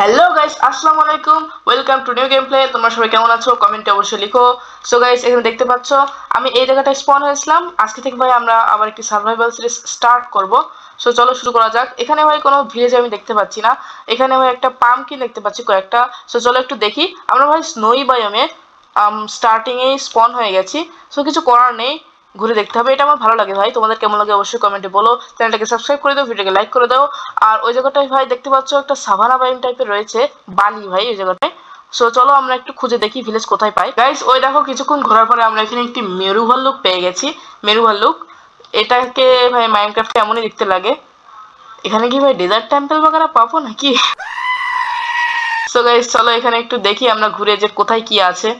Hello guys আসসালামু আলাইকুম welcome to new game play তোমরা সবাই কেমন আছো? কমেন্টে অবশ্যই লিখো। সো গাইস এখানে দেখতে পাচ্ছ, আমি এই জায়গাটায় স্পন হয়েছিলাম আজকে থেকে, ভাই, আমরা আবার একটি সার্ভাইভাল সিরিজ স্টার্ট করব। সো চলো শুরু করা যাক। এখানে, ভাই, কোনো ভিলেজ আমি দেখতে পাচ্ছি না। এখানে, ভাই, একটা পাম্পকিন দেখতে পাচ্ছি কয়েকটা। সো চলো একটু দেখি। আমরা, ভাই স্নোই বায়োমে স্টার্টিংয়েই স্পন হয়ে গেছি। সো কিছু করার নেই। ঘুরে দেখতে হবে, এটা আমার ভালো লাগে ভাই। তোমাদের কেমন লাগে অবশ্যই কমেন্টে বলো। চ্যানেলটাকে সাবস্ক্রাইব করে দাও ভিডিওকে লাইক করে দাও। আর ওই জায়গাটায় ভাই দেখতে পাচ্ছ একটা সাভানা বাইন টাইপের রয়েছে, বালি ভাই ওই জায়গাটায়। সো চলো আমরা একটু খুঁজে দেখি ভিলেজ কোথায় পাই। গাইস ওই দেখো কিছুক্ষণ ঘোরার পরে আমরা এখানে একটি মেরু ভাল্লুক পেয়ে গেছি। মেরু ভাল্লুক এটাকে ভাই মাইনক্রাফটে এমনই দেখতে লাগে। এখানে কি ভাই ডেজার্ট টেম্পল বাগারা পাবো নাকি? সো গাইস চলো এখানে একটু দেখি আমরা ঘুরে যে কোথায় কি আছে।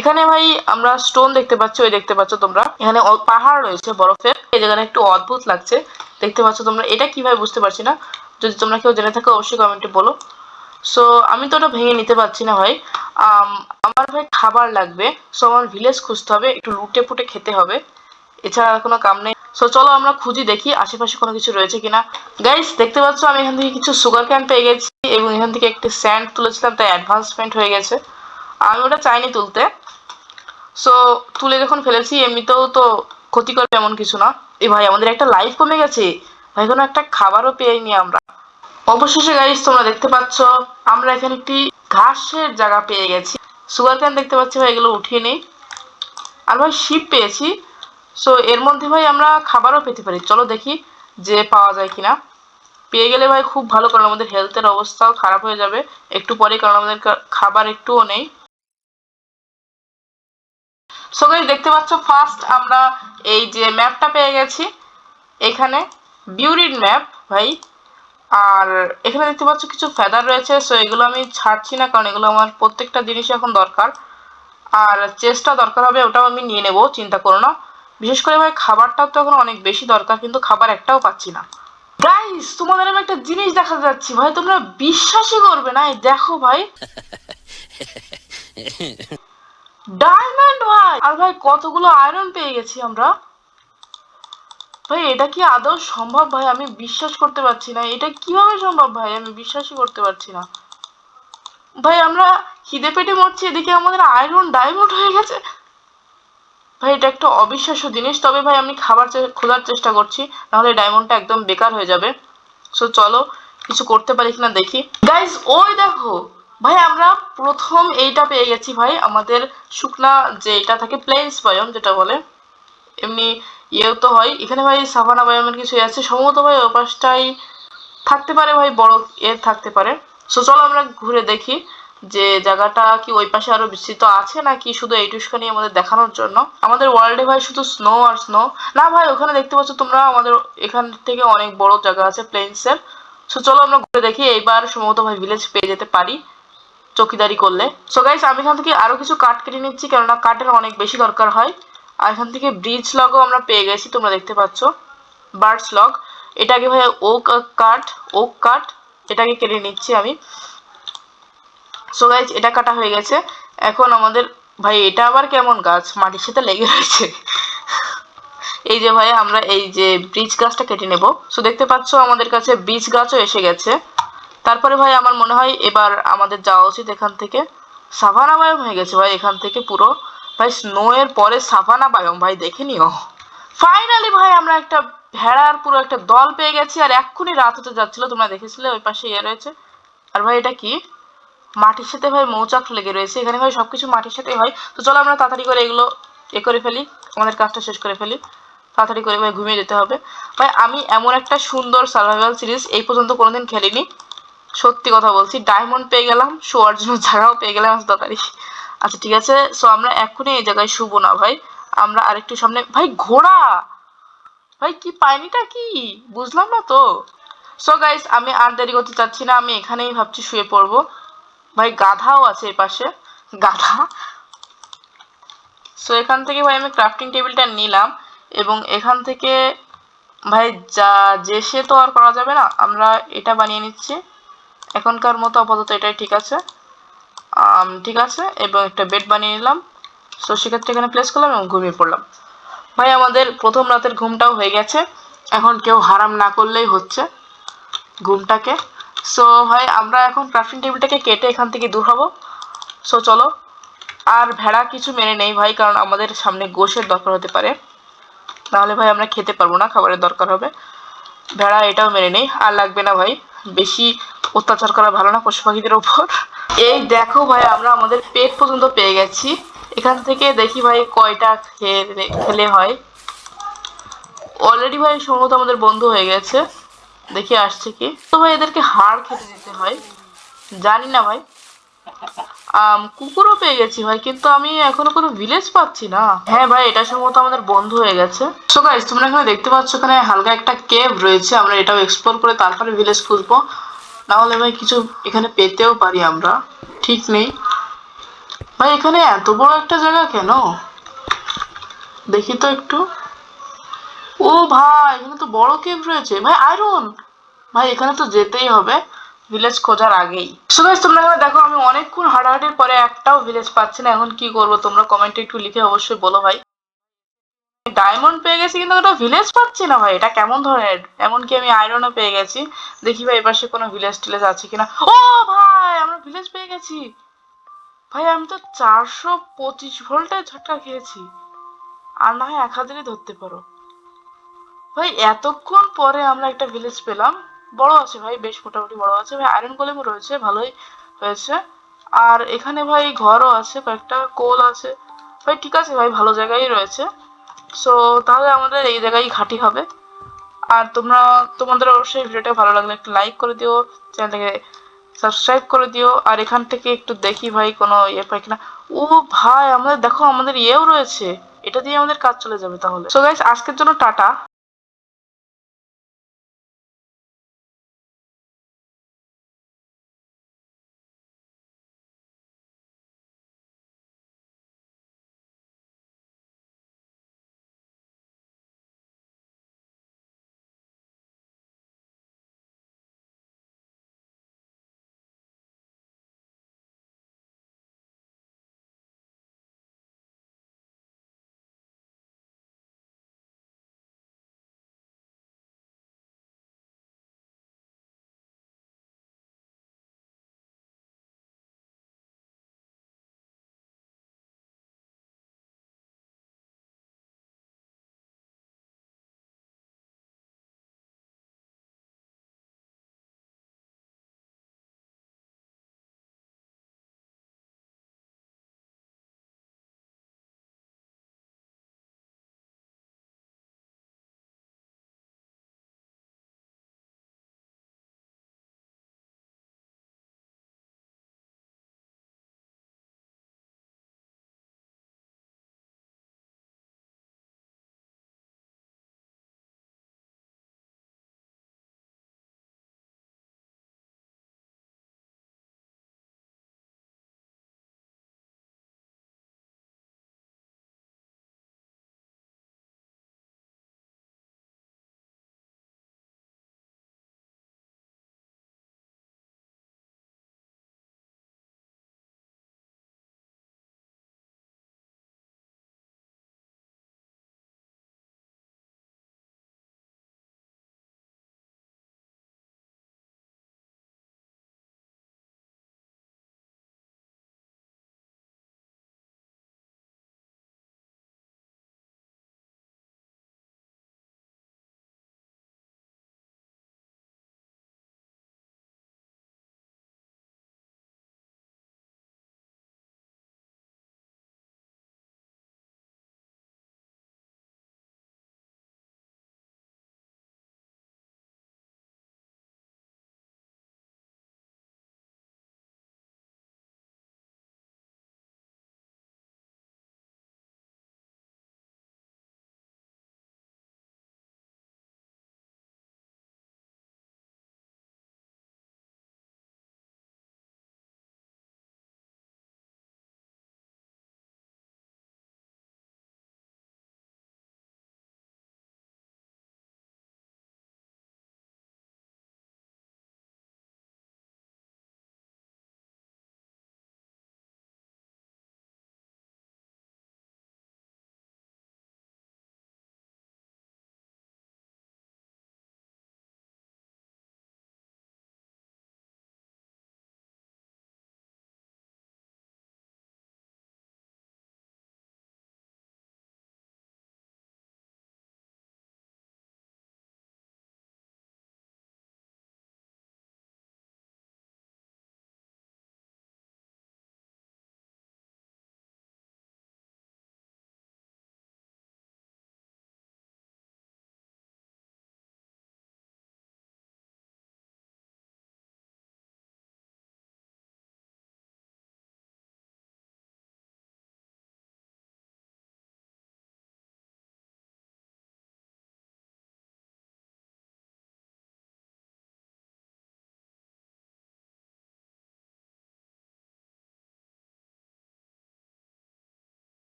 এখানে ভাই আমরা স্টোন দেখতে পাচ্ছি, ওই দেখতে পাচ্ছ তোমরা। এখানে পাহাড় রয়েছে বরফের এই জায়গাটা একটু অদ্ভুত লাগছে। দেখতে পাচ্ছ তোমরা এটা কীভাবে বুঝতে পারছি না। যদি তোমরা কেউ জেনে থাকো অবশ্যই কমেন্টে বলো। সো আমি তো ওটা ভেঙে নিতে পারছি না ভাই। আম, আমার ভাই খাবার লাগবে সো আমার ভিলেজ খুঁজতে হবে একটু লুটে পুটে খেতে হবে। এছাড়া আর কোনো কাম নেই। সো চলো আমরা খুঁজি দেখি আশেপাশে কোনো কিছু রয়েছে কিনা। গাইস দেখতে পাচ্ছ আমি এখান থেকে কিছু সুগার ক্যান পেয়ে গেছি এবং এখান থেকে একটি স্যান্ড তুলেছিলাম তাই অ্যাডভান্সমেন্ট হয়ে গেছে। আমি ওটা চাইনি তুলতে। সো তুলে যখন ফেলেছি, এমনিতেও তো ক্ষতি করবে এমন কিছু না। এই ভাই, আমাদের একটা লাইফ কমে গেছে। ভাই, কোনো একটা খাবারও পেয়েনি আমরা। অবশেষে গাইস তোমরা দেখতে পাচ্ছ, আমরা এখানে একটি ঘাসের জায়গা পেয়ে গেছি। সুগার ক্যান দেখতে পাচ্ছি ভাই, এগুলো উঠিয়ে নেই। আর ভাই শিপ পেয়েছি। সো এর মধ্যে ভাই, আমরা খাবারও পেতে পারি। চলো দেখি যে পাওয়া যায় কিনা। পেয়ে গেলে ভাই, খুব ভালো, কারণ আমাদের হেলথের অবস্থাও খারাপ হয়ে যাবে। একটু পরে, কারণ আমাদের খাবার একটুও নেই। সো গাইস দেখতে পাচ্ছ ফার্স্ট আমরা এই যে ম্যাপটা পেয়ে গেছি। এখানে বিউরিড ম্যাপ ভাই। আর এখানে দেখতে পাচ্ছ কিছু ফেদার রয়েছে সো এগুলো আমি ছাড়ছি না, কারণ এগুলো আমার প্রত্যেকটা জিনিস এখন দরকার। আর চেষ্টা দরকার হবে, ওটাও আমি নিয়ে নেব, চিন্তা করো না। বিশেষ করে ভাই খাবারটা তো এখন অনেক বেশি দরকার, কিন্তু খাবার একটাও পাচ্ছি না। গাইস তোমাদের আমি একটা জিনিস দেখা যাচ্ছি, ভাই, তোমরা বিশ্বাসই করবে না দেখো ভাই। ডায়মন্ড ভাই! আর ভাই, কতগুলো আয়রন পেয়ে গেছি আমরা। ভাই, এটা কি আদৌ সম্ভব? ভাই, আমি বিশ্বাস করতে পারছি না। এটা কীভাবে সম্ভব, ভাই? আমি বিশ্বাসই করতে পারছি না। ভাই, আমরা খিদে পেটে মরছি, এদিকে আমাদের আয়রন ডায়মন্ড হয়ে গেছে। ভাই, এটা একটা অবিশ্বাস্য জিনিস। তবে ভাই, আমি খাবার খোঁজার চেষ্টা করছি, নাহলে ডায়মন্ডটা একদম বেকার হয়ে যাবে। সো চলো, কিছু করতে পারি কিনা দেখি। গাইজ ওই দেখো! ভাই, আমরা প্রথম এইটা পেয়ে গেছি ভাই, আমাদের শুকনা যে এটা থাকে প্লেন্স বায়ম যেটা বলে, এমনি ইয়েও তো হয়। এখানে ভাই সাভানা বায়োমের কিছু আছে। সম্ভবত ভাই ওই পাশটাই থাকতে পারে ভাই, বড় এ থাকতে পারে। সো চলো আমরা ঘুরে দেখি যে জায়গাটা কি ওই পাশে আরও বিস্তৃত আছে নাকি শুধু এইটুখানি আমাদের দেখানোর জন্য। আমাদের ওয়ার্ল্ডে ভাই শুধু স্নো আর স্নো না ভাই, ওখানে দেখতে পাচ্ছ তোমরা আমাদের এখান থেকে অনেক বড় জায়গা আছে প্লেন্সের সো চলো আমরা ঘুরে দেখি। এইবার সম্ভবত ভাই ভিলেজ পেয়ে যেতে পারি। চকিদারি করলে। সো গাইস আমি এখান থেকে আরও কিছু কাঠ কেটে নিচ্ছি, কেননা কাঠের অনেক বেশি দরকার হয়। আর এখান থেকে ব্রিজ লগও আমরা পেয়ে গেছি, তোমরা দেখতে পাচ্ছ। বার্ডস লগ এটাকে ভাই ওক কাঠ ওক কাঠ এটাকে কেটে নিচ্ছি আমি। সো গাইজ এটা কাটা হয়ে গেছে। এখন আমাদের, ভাই, এটা আবার কেমন গাছ? মাটির সাথে লেগে রয়েছে। এই যে ভাই আমরা এই যে ব্রিজ গাছটা কেটে নেব। সো দেখতে পাচ্ছ, আমাদের কাছে বীজ গাছও এসে গেছে। তারপরে ভাই আমার মনে হয় এবার আমাদের যাওয়া উচিত এখান থেকে সাভানা বায়ম হয়ে গেছে ভাই, এখান থেকে পুরো। ভাই স্নো এর পরে সাভানা বায়ম ভাই, দেখে নিও। ফাইনালি ভাই, আমরা একটা ভেড়ার পুরো একটা দল পেয়ে গেছি আর এক্ষুনি রাত হতে যাচ্ছিল, তোমরা দেখেছিলে ওই পাশে ইয়ে রয়েছে। আর ভাই, এটা কি? মাটির সাথে ভাই মৌচাক লেগে রয়েছে, এখানে ভাই সবকিছু মাটির সাথে হয়। তো চলো আমরা তাড়াতাড়ি করে এগুলো এ করে ফেলি, আমাদের কাজটা শেষ করে ফেলি। তাড়াতাড়ি করে ভাই ঘুমিয়ে যেতে হবে। ভাই, আমি এমন একটা সুন্দর সার্ভাইভাল সিরিজ এই পর্যন্ত কোনোদিন খেলিনি। সত্যি কথা বলছি ডায়মন্ড পেয়ে গেলাম শোয়ার জন্য জায়গাও পেয়ে গেলাম তাড়াতাড়ি আচ্ছা ঠিক আছে সো আমরা এক্ষুনি এই জায়গায় শুবো না ভাই। আমরা আরেকটু সামনে, ভাই ঘোড়া! ভাই, কি পাইনিটা কি? বুঝলাম না তো। সো গাইস আমি আর দেরি করতে চাচ্ছি না, আমি এখানেই ভাবছি শুয়ে পড়ব। ভাই, গাধাও আছে এই পাশে। গাধা। সো এখান থেকে ভাই আমি ক্রাফটিং টেবিলটা নিলাম এবং এখান থেকে ভাই যা, যে সে তো আর করা যাবে না, আমরা এটা বানিয়ে নিচ্ছি। এখনকার মতো আপাতত এটাই ঠিক আছে। ঠিক আছে, এবং একটা বেড বানিয়ে নিলাম। সো সেক্ষেত্রে এখানে প্লেস করলাম এবং ঘুমিয়ে পড়লাম। ভাই, আমাদের প্রথম রাতের ঘুমটাও হয়ে গেছে। এখন কেউ হারাম না করলেই হচ্ছে ঘুমটাকে। সো ভাই, আমরা এখন ক্রাফটিং টেবিলটাকে কেটে এখান থেকে দূর হব। সো চলো। আর ভেড়া কিছু মেনে নেই ভাই, কারণ আমাদের সামনে গোশের দরকার হতে পারে। তাহলে ভাই, আমরা খেতে পারব না, খাবারের দরকার হবে। ভেড়া এটাও মেনে নেই। আর লাগবে না ভাই। বেশি অত্যাচার করা ভালো না পশু পাখিদের ওপর। এই দেখো ভাই, আমরা আমাদের পেট পর্যন্ত পেয়ে গেছি। এখান থেকে দেখি ভাই কয়টা খেলে খেলে হয়। অলরেডি ভাই সম্ভবত আমাদের বন্ধু হয়ে গেছে। দেখি আসছে কি। তো ভাই এদেরকে হাড় খেতে দিতে হয়। জানি না ভাই। আম, কুকুরও পেয়ে গেছি ভাই, কিন্তু আমি এখনও কোনো ভিলেজ পাচ্ছি না। হ্যাঁ ভাই, এটা সম্ভবত আমাদের বন্ধু হয়ে গেছে। সো গাইস তোমরা এখানে দেখতে পাচ্ছ এখানে হালকা একটা কেভ রয়েছে, আমরা এটাও এক্সপ্লোর করে তারপরে ভিলেজ খুঁজবো। না হলে ভাই, কিছু এখানে পেতেও পারি আমরা। ঠিক নেই। ভাই, এখানে এত বড় একটা জায়গা কেন? দেখি তো একটু। ও ভাই, এখানে তো বড় কেভ রয়েছে। ভাই আয়রন ভাই, এখানে তো যেতেই হবে। ভিলেজ খোঁজার আগেই। সো গাইস তোমরা দেখো, আমি অনেকক্ষণ হাঁটাহাঁটির পরে একটাও ভিলেজ পাচ্ছি না। এখন কি করব, তোমরা কমেন্টে একটু লিখে অবশ্যই বলো ভাই। ডায়মন্ড পেয়ে গেছি কিন্তু ওটা ভিলেজ পাচ্ছি না ভাই। এটা কেমন ধরনের? এমনকি আমি আয়রনও পেয়ে গেছি। দেখি ভাই, এপাশে কোনো ভিলেজ টিলেজ আছে কিনা। ও ভাই, আমরা ভিলেজ পেয়ে গেছি। ভাই, আমি তো চারশো পঁচিশ ভোল্টের ঝটকা খেয়েছি। আর না হয় এক হাজারই ধরতে পারো। ভাই, এতক্ষণ পরে আমরা একটা ভিলেজ পেলাম। বড় আছে ভাই, বেশ মোটামুটি বড় আছে। ভাই আয়রন কলেমও রয়েছে, ভালোই হয়েছে। আর এখানে ভাই ঘরও আছে, কয়েকটা কোল আছে। ভাই, ঠিক আছে ভাই, ভালো জায়গায় রয়েছে। সো তাহলে আমাদের এই জায়গায় ঘাটি হবে। আর তোমরা, তোমাদের অবশ্যই ভিডিওটা ভালো লাগলে একটু লাইক করে দিও, চ্যানেলটাকে সাবস্ক্রাইব করে দিও। আর এখান থেকে একটু দেখি ভাই, কোনো ইয়ে পাই কিনা। ও ভাই, আমাদের, দেখো, আমাদের ইয়েও রয়েছে। এটা দিয়ে আমাদের কাজ চলে যাবে তাহলে। সো গাইস আজকের জন্য টাটা।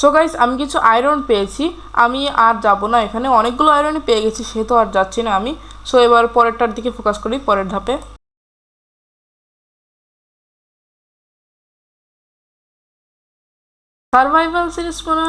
সো গাইস আমি কিছু আয়রন পেয়েছি। আমি আর যাব না এখানে। অনেকগুলো আয়রনই পেয়ে গেছি, সেহেতু আর যাচ্ছি না আমি। সো এবার পরেরটার দিকে ফোকাস করি, পরের ধাপে। সার্ভাইভাল সিরিজ মনে হয়